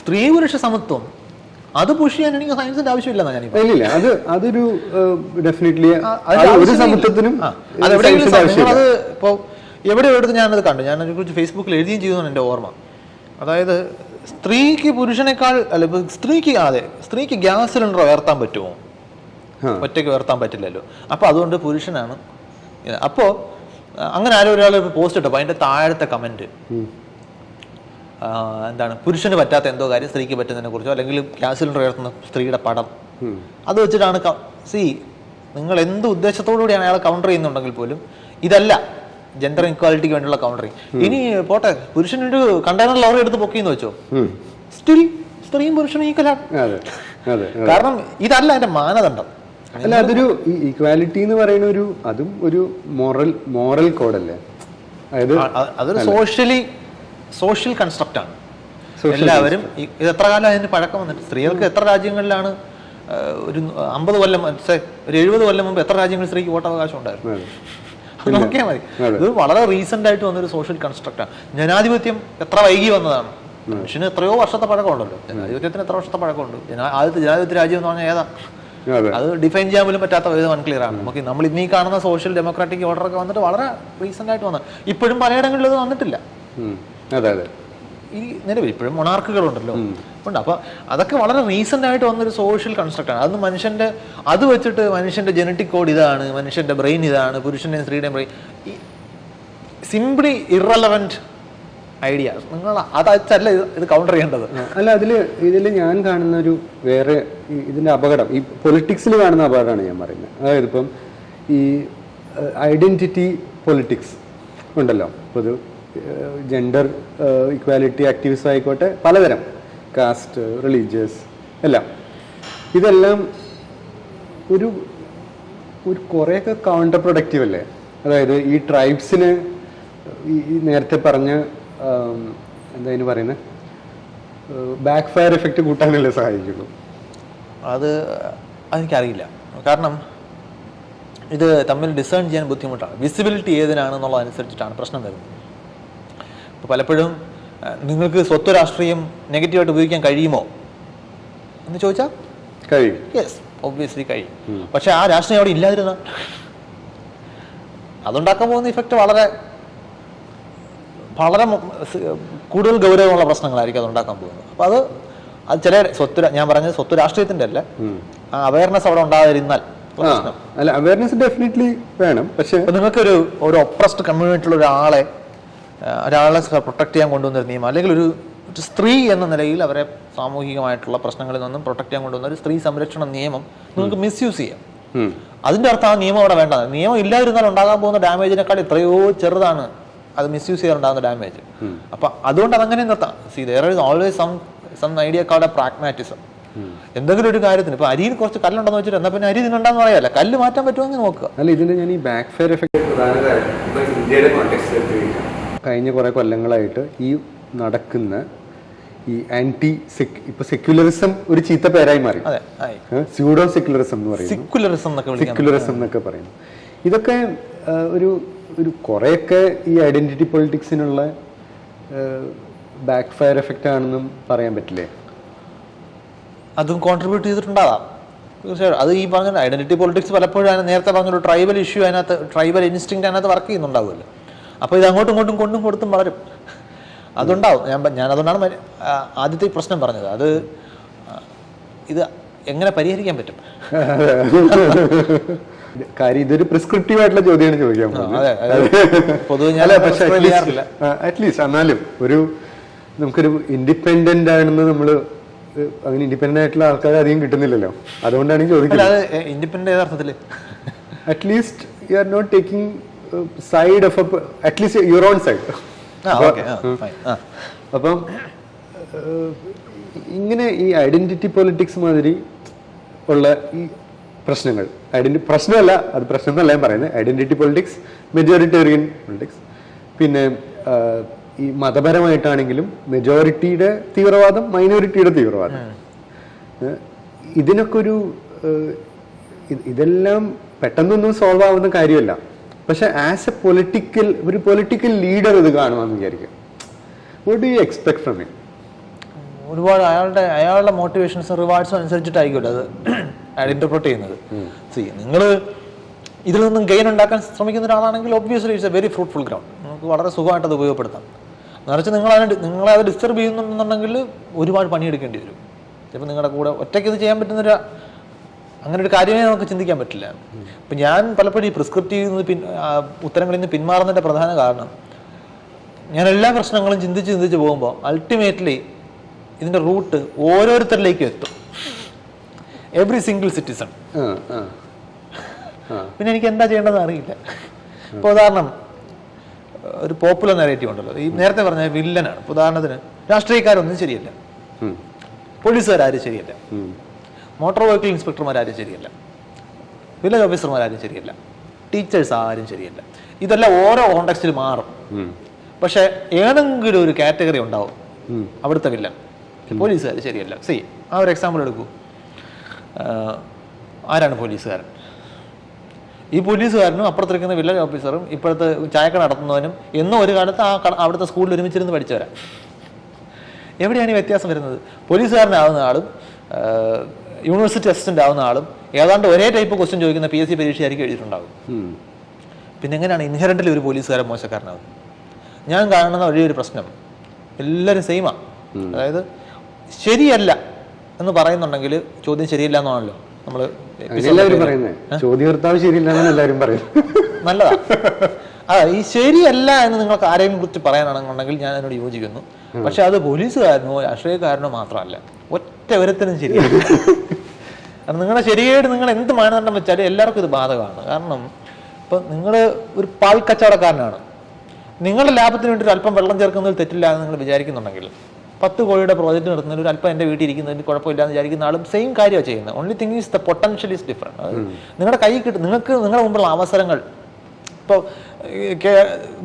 സ്ത്രീ പുരുഷ സമത്വം. അത് പുഷ് ചെയ്യാൻ എനിക്ക് സയൻസിന്റെ ആവശ്യമില്ല ഇല്ല അത് അതൊരു ഡെഫിനറ്റ്ലി ഒരു. സമത്വത്തിനും അത്. ഇപ്പോൾ എവിടെ എടുത്ത് ഞാനത് കണ്ടു. ഞാൻ അതിനെക്കുറിച്ച് ഫേസ്ബുക്കിൽ എഴുതിയും ചെയ്തു എന്റെ എന്റെ ഓർമ്മ. അതായത് സ്ത്രീക്ക് പുരുഷനേക്കാൾ അല്ല സ്ത്രീക്ക് അതെ സ്ത്രീക്ക് ഗ്യാസ് സിലിണ്ടർ ഉയർത്താൻ പറ്റുമോ. ഒറ്റയ്ക്ക് ഉയർത്താൻ പറ്റില്ലല്ലോ. അപ്പോൾ അതുകൊണ്ട് പുരുഷനാണ്. അപ്പോ അപ്പോൾ അങ്ങനെ ആരോ ഒരാൾ പോസ്റ്റ് ഇട്ടപ്പോൾ അതിന്റെ താഴത്തെ കമന്റ് ഉം. എന്താണ് പുരുഷന് പറ്റാത്ത എന്തോ കാര്യം സ്ത്രീക്ക് പറ്റുന്നതിനെ കുറിച്ചോ അല്ലെങ്കിൽ ഗ്യാസ് സിലിണ്ടർ ഉയർത്തുന്ന സ്ത്രീയുടെ പടം. അത് വെച്ചിട്ടാണ് സി നിങ്ങൾ എന്ത് ഉദ്ദേശത്തോടു കൂടിയാണ് അയാൾ കൗണ്ടർ ചെയ്യുന്നുണ്ടെങ്കിൽ പോലും ഇതല്ല ജെൻഡർ ഇക്വാലിറ്റിക്ക് വേണ്ടിയുള്ള കൗണ്ടറിങ് ഇനി പോട്ടെ പുരുഷനൊരു കണ്ടെയ്നർ ലോറി എടുത്ത് പൊക്കിയെന്ന് വെച്ചോ? സ്റ്റിൽ സ്ത്രീയും പുരുഷനും ഈക്വലാണ്. കാരണം ഇതല്ല അതിന്റെ മാനദണ്ഡം. അല്ല അതൊരു ഈക്വാലിറ്റി എന്ന് പറയുന്ന ഒരു അതും ഒരു മോറൽ മോറൽ കോഡല്ലേ അതായത് അതൊരു സോഷ്യലി സോഷ്യൽ കൺസ്ട്രക്റ്റ് ആണ്. എല്ലാവരും ഇത് എത്ര കാലം അതിന് പഴക്കം വന്നിട്ട്? സ്ത്രീകൾക്ക് എത്ര രാജ്യങ്ങളിലാണ് ഒരു അമ്പത് കൊല്ലം ഒരു എഴുപത് കൊല്ലം മുമ്പ് എത്ര രാജ്യങ്ങളിൽ സ്ത്രീക്ക് വോട്ടവകാശം ഉണ്ടായിരുന്നു? നോക്കിയാൽ മതി. ഇത് വളരെ റീസെന്റ് ആയിട്ട് വന്നൊരു സോഷ്യൽ കൺസ്ട്രക്റ്റ് ആണ്. ജനാധിപത്യം എത്ര വൈകി വന്നതാണ്? മനുഷ്യന് എത്രയോ വർഷത്തെ പഴക്കമുണ്ടല്ലോ ജനാധിപത്യത്തിന് എത്ര വർഷത്തെ പഴക്കമുണ്ട്? ആദ്യത്തെ ജനാധിപത്യ രാജ്യം എന്ന് പറഞ്ഞാൽ ഏതാ അത്. ഡിഫൈൻ ചെയ്യാൻ പോലും പറ്റാത്ത വിധം അൺക്ലിയർ ആണ്. നമുക്ക് നമ്മൾ ഇന്നീ കാണുന്ന സോഷ്യൽ ഡെമോക്രാറ്റിക് ഓർഡർ ഒക്കെ വന്നിട്ട് വളരെ റീസെന്റ് ആയിട്ട് വന്നത്. ഇപ്പോഴും പലയിടങ്ങളിലും ഇത് വന്നിട്ടില്ല. അതെ അതെ. ഈ നിലവിൽ ഇപ്പോഴും മൊണാർക്കുകളുണ്ടല്ലോ ഉണ്ട്. അപ്പൊ അതൊക്കെ വളരെ റീസെന്റ് ആയിട്ട് വന്നൊരു സോഷ്യൽ കൺസ്ട്രക്ട് ആണ്. അത് മനുഷ്യന്റെ അത് വെച്ചിട്ട് മനുഷ്യന്റെ ജനറ്റിക് കോഡ് ഇതാണ് മനുഷ്യന്റെ ബ്രെയിൻ ഇതാണ് പുരുഷന്റെയും സ്ത്രീയുടെയും ബ്രെയിൻ സിംപ്ലി ഇറലവന്റ് ഐഡിയ നിങ്ങൾ അതല്ല ഇത് കൗണ്ടർ ചെയ്യേണ്ടത്. അല്ല അതിൽ ഇതിൽ ഞാൻ കാണുന്ന ഒരു വേറെ ഇതിന്റെ അപകടം ഈ പൊളിറ്റിക്സിൽ കാണുന്ന അപകടമാണ് ഞാൻ പറയുന്നത്. അതായത് ഇപ്പം ഈ ഐഡന്റിറ്റി പൊളിറ്റിക്സ് ഉണ്ടല്ലോ. പൊതു ജെൻഡർ ഇക്വാലിറ്റി ആക്ടിവിസ്റ്റ് ആയിക്കോട്ടെ പലതരം. കാസ്റ്റ് റിലീജിയസ് എല്ലാം. ഇതെല്ലാം ഒരു ഒരു കുറേയൊക്കെ കൗണ്ടർ പ്രൊഡക്റ്റീവ് അല്ലേ? അതായത് ഈ ട്രൈബ്സിന് ഈ നേരത്തെ പറഞ്ഞ എന്താ പറയുന്നത് ബാക്ക് ഫയർ എഫക്റ്റ് കൂട്ടാനല്ലേ സഹായിക്കുള്ളൂ. അത് അതെനിക്കറിയില്ല കാരണം ഇത് തമ്മിൽ ഡിസേൺ ചെയ്യാൻ ബുദ്ധിമുട്ടാണ്. വിസിബിലിറ്റി ഏതിനാണെന്നുള്ളതനുസരിച്ചിട്ടാണ് പ്രശ്നം വരുന്നത്. പലപ്പോഴും നിങ്ങൾക്ക് സ്വത്ത് രാഷ്ട്രീയം നെഗറ്റീവായിട്ട് ഉപയോഗിക്കാൻ കഴിയുമോ? എന്ന് ചോദിച്ചാൽ കഴിയും. യെസ് ഒബ്വിയസ്ലി കഴിയും. പക്ഷെ ആ രാഷ്ട്രീയം അവിടെ ഇല്ലാതിരുന്ന? അതുണ്ടാക്കാൻ പോകുന്ന ഇഫക്റ്റ് വളരെ വളരെ കൂടുതൽ ഗൗരവമുള്ള പ്രശ്നങ്ങളായിരിക്കും അത് ഉണ്ടാക്കാൻ പോകുന്നത്. അപ്പോൾ അത് അത് ചില സ്വത്ത് ഞാൻ പറഞ്ഞത് സ്വത്ത് രാഷ്ട്രീയത്തിന്റെ അല്ല. ആ അവയർനെസ് അവിടെ ഉണ്ടാതിരുന്നാൽ ആ അല്ല അവയർനെസ് ഡെഫിനറ്റ്ലി വേണം. പക്ഷേ നിങ്ങൾക്ക് നിങ്ങൾക്കൊരു ഒരു ഒപ്രസ്ഡ് കമ്മ്യൂണിറ്റിയിലുള്ള ഒരാളെ ഒരാളെ പ്രൊട്ടക്ട് ചെയ്യാൻ കൊണ്ടുവന്നൊരു നിയമം അല്ലെങ്കിൽ ഒരു ഒരു സ്ത്രീ എന്ന നിലയിൽ അവരെ സാമൂഹികമായിട്ടുള്ള പ്രശ്നങ്ങളിൽ നിന്നും പ്രൊട്ടക്ട് ചെയ്യാൻ കൊണ്ടുവന്ന ഒരു സ്ത്രീ സംരക്ഷണ നിയമം നിങ്ങൾക്ക് മിസ്യൂസ് ചെയ്യാം. അതിന്റെ അർത്ഥം ആ നിയമം അവിടെ വേണ്ട. നിയമം ഇല്ലാതിരുന്നാൽ ഉണ്ടാകാൻ പോകുന്ന ഡാമേജിനേക്കാൾ എത്രയോ ചെറുതാണ് അത് മിസ്യൂസ് ചെയ്യാറുണ്ടാകുന്ന ഡാമേജ്. അപ്പൊ അതുകൊണ്ട് അതങ്ങനെ നിർത്താം. See there is always some some idea card pragmatism എന്തെങ്കിലും ഒരു കാര്യത്തിന് ഇപ്പൊ അരിയിൽ കുറച്ച് കല്ലുണ്ടെന്ന് വെച്ചിട്ട് എന്നാ പിന്നെ അരി ഇതിനുണ്ടെന്ന് പറയാല്ല? കല്ല് മാറ്റാൻ പറ്റുമെങ്കിൽ നോക്കുക അല്ല ഇതിന്റെ ഞാൻ ഈ ബാക്ക് ഫെയർ എഫക്റ്റ് പ്രധാന കാര്യം ഇന്ത്യയുടെ കോൺടെക്സ്റ്റ് എടുത്തു കഴിഞ്ഞാൽ കഴിഞ്ഞ കുറേ കൊല്ലങ്ങളായിട്ട് ഈ നടക്കുന്ന ഈ ആന്റി സെക് ഇപ്പൊ സെക്യുലറിസം ഒരു ചീത്ത പേരായി മാറി. സ്യൂഡോ സെക്യുലറിസം എന്ന് പറയുന്നത് സെക്യുലറിസം എന്നൊക്കെ വിളിക്കാം സെക്യുലറിസം എന്നൊക്കെ പറയുന്നു. ഇതൊക്കെ ഒരു ഒരു കുറെയൊക്കെ ഈ ഐഡന്റിറ്റി പൊളിറ്റിക്സിനുള്ള ബാക്ക് ഫയർ എഫക്റ്റ് ആണെന്നും പറയാൻ പറ്റില്ലേ? അതും കോൺട്രിബ്യൂട്ട് ചെയ്തിട്ടുണ്ടാകാം തീർച്ചയായും അത് ഈ പറഞ്ഞ ഐഡന്റിറ്റി പൊളിറ്റിക്സ് പലപ്പോഴും നേരത്തെ പറഞ്ഞൊരു ട്രൈബൽ ഇഷ്യൂ അതിനകത്ത് ട്രൈബൽ ഇൻസ്റ്റിങ് അതിനകത്ത് വർക്ക് ചെയ്യുന്നുണ്ടാവുമല്ലോ. അപ്പോൾ ഇത് അങ്ങോട്ടും ഇങ്ങോട്ടും കൊണ്ടും കൊടുത്തും വളരും. അതുണ്ടാവും. ഞാൻ ഞാൻ അതുകൊണ്ടാണ് ആദ്യത്തെ പ്രശ്നം പറഞ്ഞത്. അത് ഇത് എങ്ങനെ പരിഹരിക്കാൻ പറ്റും? കാര്യം ഇതൊരു പ്രിസ്ക്രിപ്റ്റീവ് ആയിട്ടുള്ള ചോദ്യമാണ് ചോദിക്കാൻ. പൊതുവെ ഞാൻ അറ്റ്ലീസ്റ്റ് എന്നാലും ഒരു നമുക്കൊരു ഇൻഡിപെൻഡന്റ് ആണെന്ന് നമ്മൾ അങ്ങനെ ഇൻഡിപെൻഡന്റ് ആയിട്ടുള്ള ആൾക്കാർ അധികം കിട്ടുന്നില്ലല്ലോ. അതുകൊണ്ടാണ് ചോദിക്കുന്നത്. Independent at least you are not taking side of at least your own side അപ്പം ഇങ്ങനെ ഈ ഐഡന്റിറ്റി പൊളിറ്റിക്സ് മാതിരി ഉള്ള ഈ പ്രശ്നങ്ങൾ. ഐഡന്റി പ്രശ്നമല്ല അത് പ്രശ്നം എന്നല്ല ഞാൻ പറയുന്നത് ഐഡന്റിറ്റി പൊളിറ്റിക്സ് മെജോറിറ്റേറിയൻ പൊളിറ്റിക്സ് പിന്നെ ഈ മതപരമായിട്ടാണെങ്കിലും മെജോറിറ്റിയുടെ തീവ്രവാദം മൈനോറിറ്റിയുടെ തീവ്രവാദം. ഇതിനൊക്കെ ഒരു ഇതെല്ലാം പെട്ടെന്നൊന്നും സോൾവ് ആവുന്ന കാര്യമല്ല. പക്ഷെ ആസ് എ പൊളിറ്റിക്കൽ ഒരു പൊളിറ്റിക്കൽ ലീഡർ ഇത് കാണുമെന്ന് വിചാരിക്കും. What do you expect from it ഒരുപാട് അയാളുടെ അയാളുടെ മോട്ടിവേഷൻസും റിവാർഡ്സും അനുസരിച്ചിട്ടായിരിക്കും അത് അയാൾ ഇന്റർപ്രറ്റ് ചെയ്യുന്നത്. സി നിങ്ങൾ ഇതിൽ നിന്നും ഗെയിൻ ഉണ്ടാക്കാൻ ശ്രമിക്കുന്ന ഒരാളാണെങ്കിൽ obviously it's a very fruitful ground നമുക്ക് വളരെ സുഖമായിട്ട് അത് ഉപയോഗപ്പെടുത്താം. നിറച്ച് നിങ്ങൾ അതിന് നിങ്ങളെ അത് ഡിസ്റ്റർബ് ചെയ്യുന്നുണ്ടെന്നുണ്ടെങ്കിൽ ഒരുപാട് പണിയെടുക്കേണ്ടി വരും. ചിലപ്പോൾ നിങ്ങളുടെ കൂടെ ഒറ്റയ്ക്ക് ഇത് ചെയ്യാൻ പറ്റുന്നൊരു അങ്ങനെ ഒരു കാര്യമേ നമുക്ക് ചിന്തിക്കാൻ പറ്റില്ല. അപ്പം ഞാൻ പലപ്പോഴും ഈ പ്രിസ്ക്രിപ്റ്റീവ് നിന്ന് പിൻ ആ, ഉത്തരങ്ങളിൽ നിന്ന് പിന്മാറുന്നതിന്റെ പ്രധാന കാരണം ഞാൻ എല്ലാ പ്രശ്നങ്ങളും ചിന്തിച്ച് ചിന്തിച്ച് പോകുമ്പോൾ അൾട്ടിമേറ്റ്ലി ഇതിന്റെ റൂട്ട് ഓരോരുത്തരിലേക്കും എത്തും. എവറി സിംഗിൾ സിറ്റിസൺ പിന്നെ എനിക്ക് എന്താ ചെയ്യേണ്ടതെന്ന് അറിയില്ല. ഇപ്പോൾ ഉദാഹരണം ഒരു പോപ്പുലർ നെറേറ്റീവ് ഉണ്ടല്ലോ. ഈ നേരത്തെ പറഞ്ഞ വില്ലനാണ്. ഉദാഹരണത്തിന് രാഷ്ട്രീയക്കാരൊന്നും ശരിയല്ല. പോലീസുകാരും ശരിയല്ല. മോട്ടോർ വെഹിക്കിൾ ഇൻസ്പെക്ടർമാരും ശരിയല്ല. വില്ലേജ് ഓഫീസർമാരും ശരിയല്ല. ടീച്ചേഴ്സ് ആരും ശരിയല്ല. ഇതെല്ലാം ഓരോ കോണ്ടക്സ്റ്റിൽ മാറും. പക്ഷെ ഏതെങ്കിലും ഒരു കാറ്റഗറി ഉണ്ടാവും. അവിടുത്തെ വില്ലൻ പോലീസുകാർ ശരിയല്ല. സി ആ ഒരു എക്സാമ്പിൾ എടുക്കൂ. ആരാണ് പോലീസുകാരൻ? ഈ പോലീസുകാരനും അപ്പുറത്തിരിക്കുന്ന വില്ലേജ് ഓഫീസറും ഇപ്പോഴത്തെ ചായക്കട നടത്തുന്നവനും എന്നും ഒരു കാലത്ത് ആ അവിടുത്തെ സ്കൂളിൽ ഒരുമിച്ചിരുന്ന് പഠിച്ചവരാ. എവിടെയാണ് ഈ വ്യത്യാസം വരുന്നത്? പോലീസുകാരനാവുന്ന ആളും യൂണിവേഴ്സിറ്റി അസിസ്റ്റന്റ് ആവുന്ന ആളും ഏതാണ്ട് ഒരേ ടൈപ്പ് ക്വസ്റ്റ്യൻ ചോദിക്കുന്ന പി എസ് സി പരീക്ഷയായിരിക്കും എഴുതിയിട്ടുണ്ടാവും പിന്നെ എങ്ങനെയാണ് ഇൻഹെറന്റലി ഒരു പോലീസുകാരൻ മോശക്കാരനാകും ഞാൻ കാണുന്ന വലിയൊരു പ്രശ്നം. എല്ലാവരും സെയിമാ അതായത് ശരിയല്ല എന്ന് പറയുന്നുണ്ടെങ്കിൽ ചോദ്യം ശരിയല്ല എന്നാണല്ലോ നമ്മൾ ചോദ്യകർത്താവ് ശരിയില്ലെന്നാണ് എല്ലാവരും പറയുന്നത്. നല്ലതാ. ആ ഈ ശരിയല്ല എന്ന് നിങ്ങൾക്ക് ആരെയും കുറിച്ച് പറയാനാണെന്നുണ്ടെങ്കിൽ ഞാൻ അതിനോട് യോജിക്കുന്നു. പക്ഷെ അത് പോലീസുകാരനോ രാഷ്ട്രീയക്കാരനോ മാത്രമല്ല. ഒറ്റ ഒരുത്തനും ശരിയല്ല. കാരണം നിങ്ങളുടെ ശരിയായിട്ട് നിങ്ങൾ എന്ത് മാനദണ്ഡം വെച്ചാലും എല്ലാവർക്കും ഇത് ബാധകമാണ്. കാരണം ഇപ്പം നിങ്ങൾ ഒരു പാൽ കച്ചവടക്കാരനാണ്. നിങ്ങളുടെ ലാഭത്തിന് വേണ്ടി ഒരു അല്പം വെള്ളം ചേർക്കുന്നതിൽ തെറ്റില്ല എന്ന് നിങ്ങൾ വിചാരിക്കുന്നുണ്ടെങ്കിൽ പത്ത് കോടിയുടെ പ്രോജക്റ്റ് നടത്തുന്നതിൽ ഒരു അല്പം എന്റെ വീട്ടിൽ ഇരിക്കുന്നതിന് കുഴപ്പമില്ല എന്ന് വിചാരിക്കുന്ന ആളും സെയിം കാര്യമാണ് ചെയ്യുന്നത്. Only thing is the potential is different നിങ്ങളുടെ കൈ കിട്ടും നിങ്ങൾക്ക് നിങ്ങളുടെ മുമ്പുള്ള അവസരങ്ങൾ. ഇപ്പോൾ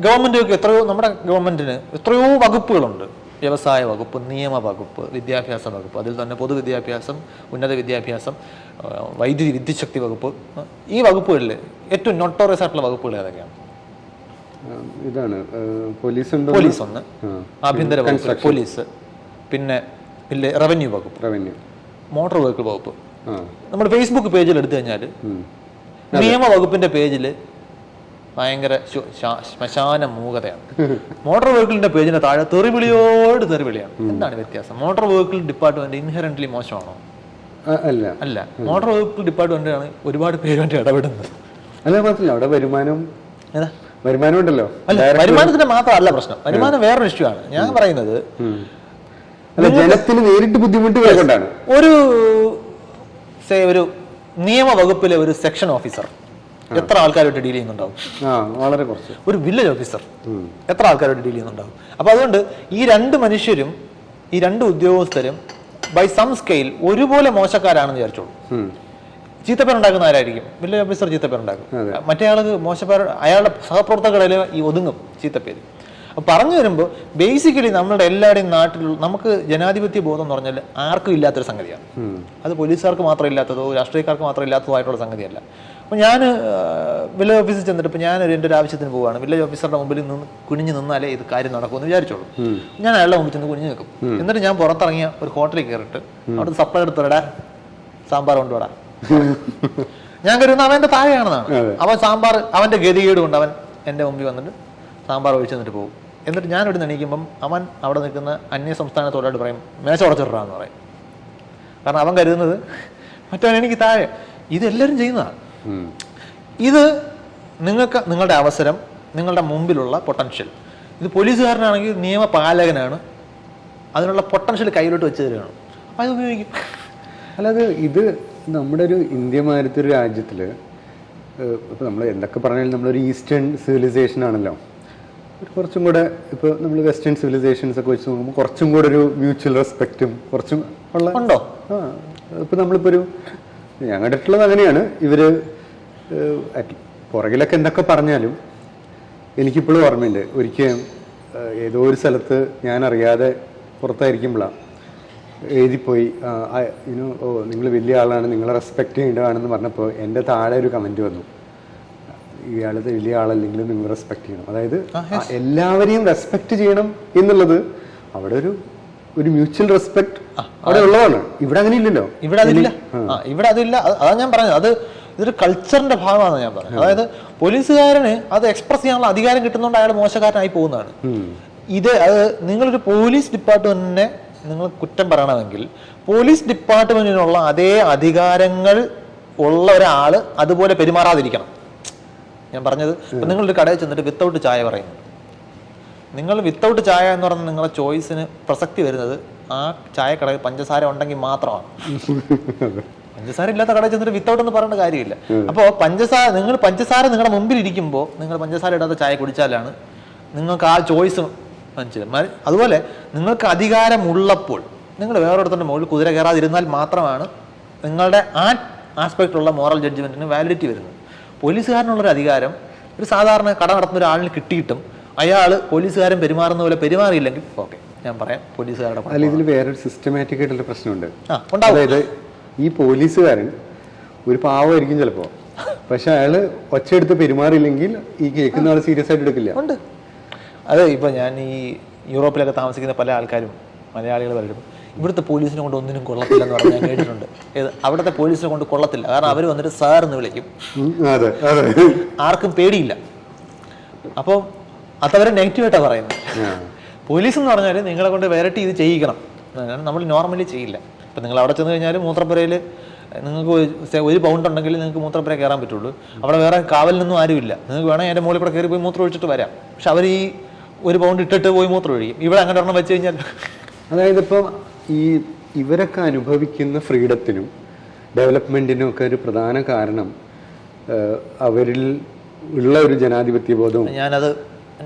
ഗവൺമെന്റ് എത്രയോ നമ്മുടെ ഗവൺമെന്റിന് എത്രയോ വകുപ്പുകളുണ്ട്. വ്യവസായ വകുപ്പ് നിയമ വകുപ്പ് വിദ്യാഭ്യാസ വകുപ്പ് അതിൽ തന്നെ പൊതുവിദ്യാഭ്യാസം ഉന്നത വിദ്യാഭ്യാസം വൈദ്യുതി വിദ്യുശക്തി വകുപ്പ് ഈ വകുപ്പുകളിൽ ഏറ്റവും നൊട്ടോറിയസ് ആയിട്ടുള്ള വകുപ്പുകൾ ഏതൊക്കെയാണ്? ഇതാണ് പോലീസ് ഉണ്ടോ പോലീസ് ഒന്ന് ആഭ്യന്തര വകുപ്പ് പോലീസ് പിന്നെ ഇല്ലേ റവന്യൂ വകുപ്പ് റവന്യൂ മോട്ടോർ വെഹിക്കിൾ വകുപ്പ്. നമ്മുടെ ഫേസ്ബുക്ക് പേജിൽ എടുത്തു കഴിഞ്ഞാൽ നിയമ വകുപ്പിന്റെ പേജിൽ ഭയങ്കര ശ്മശാന മൂകതയാണ്. മോട്ടോർ വെഹിക്കിളിന്റെ പേജിന് താഴെ തെറിവിളിയോട് തെറിവിളിയാണ്. എന്താണ് വ്യത്യാസം? മോട്ടോർ വെഹിക്കിൾ ഡിപ്പാർട്ട്മെന്റ് ഇൻഹെറന്റ്ലി മോശമാണോ? അല്ല. അല്ല. മോട്ടോർ വെഹിക്കിൾ ഡിപ്പാർട്ട്മെന്റ് ആണ് ഒരുപാട് പേരുമായിട്ട് ഇടപെടുന്നത്. അല്ല മാത്രമല്ല അവിടെ വരുമാനം വരുമാനം ഉണ്ടല്ലോ. അല്ല വരുമാനത്തിന്റെ മാത്രമല്ല പ്രശ്നം. വരുമാനം വേറൊരു ഇഷ്യൂ ആണ്. ഞാൻ പറയുന്നത്. ജനത്തിന് നേരിട്ട് ബുദ്ധിമുട്ട് ഒരു സേ ഒരു നിയമ വകുപ്പിലെ ഒരു സെക്ഷൻ ഓഫീസർ എത്ര ആൾക്കാരുമായിട്ട് ഡീൽ ചെയ്യുന്നുണ്ടാവും? വളരെ കുറച്ച്. ഒരു വില്ലേജ് ഓഫീസർ. എത്ര ആൾക്കാരുമായിട്ട് ഡീൽ ചെയ്യുന്നുണ്ടാവും? അപ്പോൾ അതുകൊണ്ട് ഈ രണ്ട് മനുഷ്യരും ഈ രണ്ട് ഉദ്യോഗസ്ഥരും ബൈ സം സ്കെയിൽ ഒരുപോലെ മോശക്കാരാണെന്ന് വിചാരിച്ചോളൂ. ചീത്തപ്പേരുണ്ടാക്കുന്ന ആരായിരിക്കും? വില്ലേജ് ഓഫീസർ ചീത്തപ്പേരുണ്ടാക്കും. മറ്റേ ആൾക്ക് മോശപ്പേർ അയാളുടെ സഹപ്രവർത്തകരിൽ ഈ ഒതുങ്ങും ചീത്തപ്പേര്. പറഞ്ഞു വരുമ്പോൾ ബേസിക്കലി നമ്മളുടെ എല്ലാവരുടെയും നാട്ടിൽ നമുക്ക് ജനാധിപത്യ ബോധം എന്ന് പറഞ്ഞാൽ ആർക്കും ഇല്ലാത്തൊരു സംഗതിയാണ്. അത് പോലീസുകാർക്ക് മാത്രം ഇല്ലാത്തതോ രാഷ്ട്രീയക്കാർക്ക് മാത്രം ഇല്ലാത്തതോ ആയിട്ടുള്ള സംഗതിയല്ല അപ്പോൾ ഞാൻ വില്ലേജ് ഓഫീസിൽ ചെന്നിട്ട് ഇപ്പം ഞാനൊരു എന്റെ ഒരു ആവശ്യത്തിന് പോവുകയാണ് വില്ലേജ് ഓഫീസറുടെ മുമ്പിൽ നിന്ന് കുനിഞ്ഞു നിന്നാലേ ഇത് കാര്യം നടക്കുമെന്ന് വിചാരിച്ചോളൂ. ഞാൻ അയാളുടെ മുമ്പിൽ ചെന്ന് കുനിഞ്ഞു നിൽക്കും. എന്നിട്ട് ഞാൻ പുറത്തിറങ്ങിയ ഒരു ഹോട്ടലിൽ കയറിയിട്ട് അവിടെ സപ്ലൈ എടുത്തിടാ സാമ്പാർ കൊണ്ടുവിടാ. ഞാൻ കരുതുന്ന അവന്റെ താഴെയാണെന്നാണ്. അവൻ സാമ്പാർ അവന്റെ ഗതികേട് കൊണ്ട് അവൻ എന്റെ മുമ്പിൽ വന്നിട്ട് സാമ്പാർ ഒഴിച്ച് തന്നിട്ട് പോകും. എന്നിട്ട് ഞാൻ ഇവിടെ എണീക്കുമ്പം അവൻ അവിടെ നിൽക്കുന്ന അന്യ സംസ്ഥാന തൊഴിലാളി പറയും മേശ ഉടച്ചിട്ടാന്ന് പറയും. കാരണം അവൻ കരുതുന്നത് മറ്റവൻ എനിക്ക് താഴെ. ഇത് എല്ലാവരും ചെയ്യുന്നതാണ് ഇത് നിങ്ങൾക്ക് നിങ്ങളുടെ അവസരം നിങ്ങളുടെ മുമ്പിലുള്ള പൊട്ടൻഷ്യൽ. ഇത് പോലീസുകാരനാണെങ്കിൽ നിയമപാലകനാണ്. അതിനുള്ള പൊട്ടൻഷ്യൽ കയ്യിലോട്ട് വെച്ച് തരികയാണ്. അത് ഉപയോഗിക്കും. അല്ലാതെ ഇത് നമ്മുടെ ഒരു ഇന്ത്യ മാരുത്തൊരു ഒരു രാജ്യത്തിൽ ഇപ്പോൾ നമ്മൾ എന്തൊക്കെ പറഞ്ഞാലും നമ്മളൊരു ഈസ്റ്റേൺ സിവിലൈസേഷൻ ആണല്ലോ. കുറച്ചും കൂടെ ഇപ്പോൾ നമ്മൾ വെസ്റ്റേൺ സിവിലൈസേഷൻസ് ഒക്കെ വെച്ച് നോക്കുമ്പോൾ കുറച്ചും കൂടെ ഒരു മ്യൂച്വൽ റെസ്പെക്റ്റും കുറച്ചും ഉള്ള ഉണ്ടോ? ആ ഇപ്പം നമ്മളിപ്പോൾ ഒരു ഞാൻ കണ്ടിട്ടുള്ളത് അങ്ങനെയാണ്. ഇവർ പുറകിലൊക്കെ എന്തൊക്കെ പറഞ്ഞാലും എനിക്കിപ്പോഴും ഓർമ്മയുണ്ട്. ഒരിക്കലും ഏതോ ഒരു സ്ഥലത്ത് ഞാൻ അറിയാതെ പുറത്തായിരിക്കുമ്പോഴാണ് എഴുതിപ്പോയി യുനോ ഓ നിങ്ങൾ വലിയ ആളാണ് നിങ്ങളെ റെസ്പെക്ട് ചെയ്യേണ്ടതാണെന്ന് പറഞ്ഞപ്പോൾ എന്റെ താഴെ ഒരു കമന്റ് വന്നു. ഇയാൾ വലിയ ആളല്ലെങ്കിലും നിങ്ങൾ റെസ്പെക്ട് ചെയ്യണം. അതായത് എല്ലാവരെയും റെസ്പെക്ട് ചെയ്യണം എന്നുള്ളത് അവിടെ ഒരു ഒരു മ്യൂച്വൽ റെസ്പെക്ട് അവിടെ ഉള്ളതാണ്. ഇവിടെ അങ്ങനെ ഇല്ലല്ലോ ഇവിടെ അതില്ല. ഇവിടെ അതില്ല. അത് അതാ ഞാൻ പറഞ്ഞത്. അത് ഇതൊരു കൾച്ചറിന്റെ ഭാഗമാണ് ഞാൻ പറഞ്ഞത്. അതായത് പോലീസുകാരന് അത് എക്സ്പ്രസ് ചെയ്യാനുള്ള അധികാരം കിട്ടുന്നതുകൊണ്ട് അയാൾ മോശക്കാരനായി പോകുന്നതാണ്. ഇത് അത് നിങ്ങളൊരു പോലീസ് ഡിപ്പാർട്ട്മെന്റിനെ നിങ്ങൾ കുറ്റം പറയണമെങ്കിൽ പോലീസ് ഡിപ്പാർട്ട്മെന്റിനുള്ള അതേ അധികാരങ്ങൾ ഉള്ള ഒരാൾ അതുപോലെ പെരുമാറാതിരിക്കണം. ഞാൻ പറഞ്ഞത് ഇപ്പം നിങ്ങളൊരു കടയിൽ ചെന്നിട്ട് വിത്തൗട്ട് ചായ പറയുന്നു നിങ്ങൾ വിത്തൗട്ട് ചായ എന്ന് പറഞ്ഞ നിങ്ങളുടെ ചോയ്സിന് പ്രസക്തി വരുന്നത് ആ ചായ കടയിൽ പഞ്ചസാര ഉണ്ടെങ്കിൽ മാത്രമാണ്. പഞ്ചസാര ഇല്ലാത്ത കടയിൽ ചെന്നിട്ട് വിത്തൗട്ട് എന്ന് പറയേണ്ട കാര്യമില്ല. അപ്പോൾ പഞ്ചസാര നിങ്ങൾ പഞ്ചസാര നിങ്ങളുടെ മുമ്പിൽ ഇരിക്കുമ്പോൾ നിങ്ങൾ പഞ്ചസാര ഇടാത്ത ചായ കുടിച്ചാലാണ് നിങ്ങൾക്ക് ആ ചോയ്സ് മനസ്സിലായി. അതുപോലെ നിങ്ങൾക്ക് അധികാരമുള്ളപ്പോൾ നിങ്ങൾ വേറൊരിടത്തിന്റെ മുകളിൽ കുതിര കയറാതിരുന്നാൽ മാത്രമാണ് നിങ്ങളുടെ ആ ആസ്പെക്റ്റിലുള്ള മോറൽ ജഡ്ജ്മെന്റിന് വാലിഡിറ്റി വരുന്നത്. പോലീസുകാരനുള്ളൊരു അധികാരം ഒരു സാധാരണ കട നടത്തുന്ന ഒരാളിന് കിട്ടിയിട്ടും അയാൾ പോലീസുകാരൻ പെരുമാറുന്ന പോലെ പെരുമാറിയില്ലെങ്കിൽ ഓക്കെ ഞാൻ പറയാം പോലീസുകാരുടെ അല്ല ഇതിൽ വേറൊരു സിസ്റ്റമാറ്റിക് ആയിട്ടുള്ള പ്രശ്നമുണ്ട്. അതായത് ഈ പോലീസുകാരൻ ഒരു പാവമായിരിക്കും ചിലപ്പോ. പക്ഷെ അയാൾ ഒച്ചയെടുത്ത് പെരുമാറിയില്ലെങ്കിൽ ഈ കേൾക്കുന്ന ആൾ സീരിയസ് ആയിട്ട് എടുക്കില്ല. ഉണ്ട്. അതെ ഇപ്പൊ ഞാൻ ഈ യൂറോപ്പിലൊക്കെ താമസിക്കുന്ന പല ആൾക്കാരും മലയാളികൾ പലരും ഇവിടുത്തെ പോലീസിനെ കൊണ്ട് ഒന്നിനും കൊള്ളത്തില്ല എന്ന് പറഞ്ഞ് ഞാൻ കേട്ടിട്ടുണ്ട്. ഏത്? അവിടുത്തെ പോലീസിനെ കൊണ്ട് കൊള്ളത്തില്ല. കാരണം അവർ വന്നിട്ട് സാർ എന്ന് വിളിക്കും. അതെ അതെ. ആർക്കും പേടിയില്ല. അപ്പോൾ അതവരെ നെഗറ്റീവായിട്ടാണ് പറയുന്നത്. പോലീസ് എന്ന് പറഞ്ഞാൽ നിങ്ങളെ കൊണ്ട് വെരട്ടി ഇത് ചെയ്യിക്കണം. നമ്മൾ നോർമലി ചെയ്യില്ല. ഇപ്പം നിങ്ങൾ അവിടെ ചെന്ന് കഴിഞ്ഞാൽ മൂത്രപ്പുരയിൽ നിങ്ങൾക്ക് ഒരു പൗണ്ട് ഉണ്ടെങ്കിൽ നിങ്ങൾക്ക് മൂത്രപ്പുര കയറാൻ പറ്റുള്ളൂ. അവിടെ വേറെ കാവലിനൊന്നും ആരുമില്ല നിങ്ങൾക്ക് വേണമെങ്കിൽ എന്റെ മുകളിൽ കൂടെ കയറി പോയി മൂത്രം ഒഴിച്ചിട്ട് വരാം. പക്ഷെ അവർ ഈ ഒരു പൗണ്ട് ഇട്ടിട്ട് പോയി മൂത്രം ഒഴിക്കും. ഇവിടെ അങ്ങനെ ഒരെണ്ണം വെച്ച് കഴിഞ്ഞാൽ അതായത് ഇപ്പം ഈ ഇവരൊക്കെ അനുഭവിക്കുന്ന ഫ്രീഡത്തിനും ഡെവലപ്മെന്റിനും ഒക്കെ ഒരു പ്രധാന കാരണം അവരിൽ ഉള്ള ഒരു ജനാധിപത്യ ബോധവും. ഞാനത്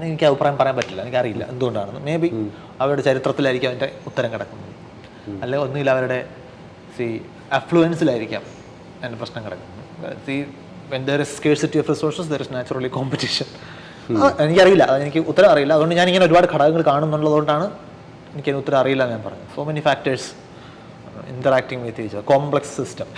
എനിക്ക് അഭിപ്രായം പറയാൻ പറ്റില്ല. എനിക്കറിയില്ല എന്തുകൊണ്ടാണെന്ന്. മേ ബി അവരുടെ ചരിത്രത്തിലായിരിക്കും അതിന്റെ ഉത്തരം കിടക്കുന്നത്. അല്ലെ ഒന്നുകിൽ അവരുടെ സി അഫ്ലുവൻസിലായിരിക്കാം അതിന്റെ പ്രശ്നം കിടക്കുന്നത്. See when there is scarcity of resources there is naturally competition എനിക്കറിയില്ല. എനിക്ക് ഉത്തരം അറിയില്ല. അതുകൊണ്ട് ഞാൻ ഇങ്ങനെ ഒരുപാട് ഘടകങ്ങൾ കാണുന്നുള്ളതുകൊണ്ടാണ് എനിക്ക് അതിന് ഉത്തരം അറിയില്ല ഞാൻ പറഞ്ഞു. So many factors interacting with each complex system